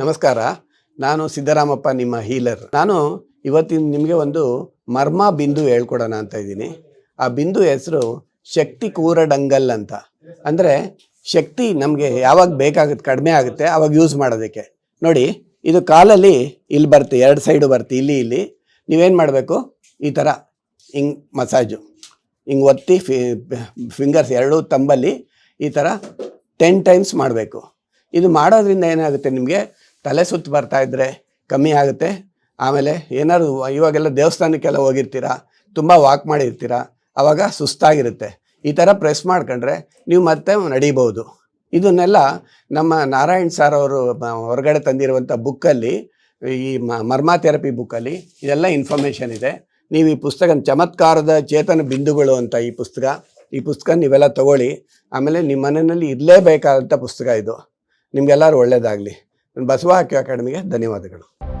ನಮಸ್ಕಾರ. ನಾನು ಸಿದ್ದರಾಮಪ್ಪ, ನಿಮ್ಮ ಹೀಲರ್. ನಾನು ಇವತ್ತಿನ ನಿಮಗೆ ಒಂದು ಮರ್ಮ ಬಿಂದು ಹೇಳ್ಕೊಡೋಣ ಅಂತ ಇದ್ದೀನಿ. ಆ ಬಿಂದು ಹೆಸರು ಶಕ್ತಿ ಕೂರಡಂಗಲ್ ಅಂತ. ಅಂದರೆ ಶಕ್ತಿ ನಮಗೆ ಯಾವಾಗ ಬೇಕಾಗುತ್ತೆ ಕಡಿಮೆ ಆಗುತ್ತೆ ಆವಾಗ ಯೂಸ್ ಮಾಡೋದಕ್ಕೆ. ನೋಡಿ, ಇದು ಕಾಲಲ್ಲಿ ಇಲ್ಲಿ ಬರುತ್ತೆ ಎರಡು ಸೈಡು ಬರುತ್ತೆ ಇಲ್ಲಿ ಇಲ್ಲಿ. ನೀವೇನು ಮಾಡಬೇಕು? ಈ ಥರ ಹಿಂಗೆ ಮಸಾಜು ಹಿಂಗೆ ಒತ್ತಿ ಫಿ ಫಿಂಗರ್ಸ್ ಎರಡೂ ತಂಬಲ್ಲಿ ಈ ಥರ ಟೆನ್ ಟೈಮ್ಸ್ ಮಾಡಬೇಕು. ಇದು ಮಾಡೋದ್ರಿಂದ ಏನಾಗುತ್ತೆ ನಿಮಗೆ? ತಲೆ ಸುತ್ತು ಬರ್ತಾ ಇದ್ದರೆ ಕಮ್ಮಿ ಆಗುತ್ತೆ. ಆಮೇಲೆ ಏನಾದ್ರು ಇವಾಗೆಲ್ಲ ದೇವಸ್ಥಾನಕ್ಕೆಲ್ಲ ಹೋಗಿರ್ತೀರಾ, ತುಂಬ ವಾಕ್ ಮಾಡಿರ್ತೀರಾ ಆವಾಗ ಸುಸ್ತಾಗಿರುತ್ತೆ. ಈ ಥರ ಪ್ರೆಸ್ ಮಾಡ್ಕೊಂಡ್ರೆ ನೀವು ಮತ್ತೆ ನಡೀಬೋದು ಇದನ್ನೆಲ್ಲ ನಮ್ಮ ನಾರಾಯಣ್ ಸರ್ ಅವರು ಹೊರಗಡೆ ತಂದಿರುವಂಥ ಬುಕ್ಕಲ್ಲಿ ಈ ಮರ್ಮ ಥೆರಪಿ ಬುಕ್ಕಲ್ಲಿ ಇದೆಲ್ಲ ಇನ್ಫಾರ್ಮೇಷನ್ ಇದೆ. ನೀವು ಈ ಪುಸ್ತಕ, ಚಮತ್ಕಾರದ ಚೇತನ ಬಿಂದುಗಳು ಅಂತ ಈ ಪುಸ್ತಕ ಈ ಪುಸ್ತಕ ನೀವೆಲ್ಲ ತಗೊಳ್ಳಿ. ಆಮೇಲೆ ನಿಮ್ಮ ಮನೆಯಲ್ಲಿ ಇರಲೇಬೇಕಾದಂಥ ಪುಸ್ತಕ ಇದು. ನಿಮಗೆಲ್ಲರೂ ಒಳ್ಳೆಯದಾಗಲಿ ಬಸವ ಹಾಕಿ ಅಕಾಡೆಮಿಗೆ ಧನ್ಯವಾದಗಳು.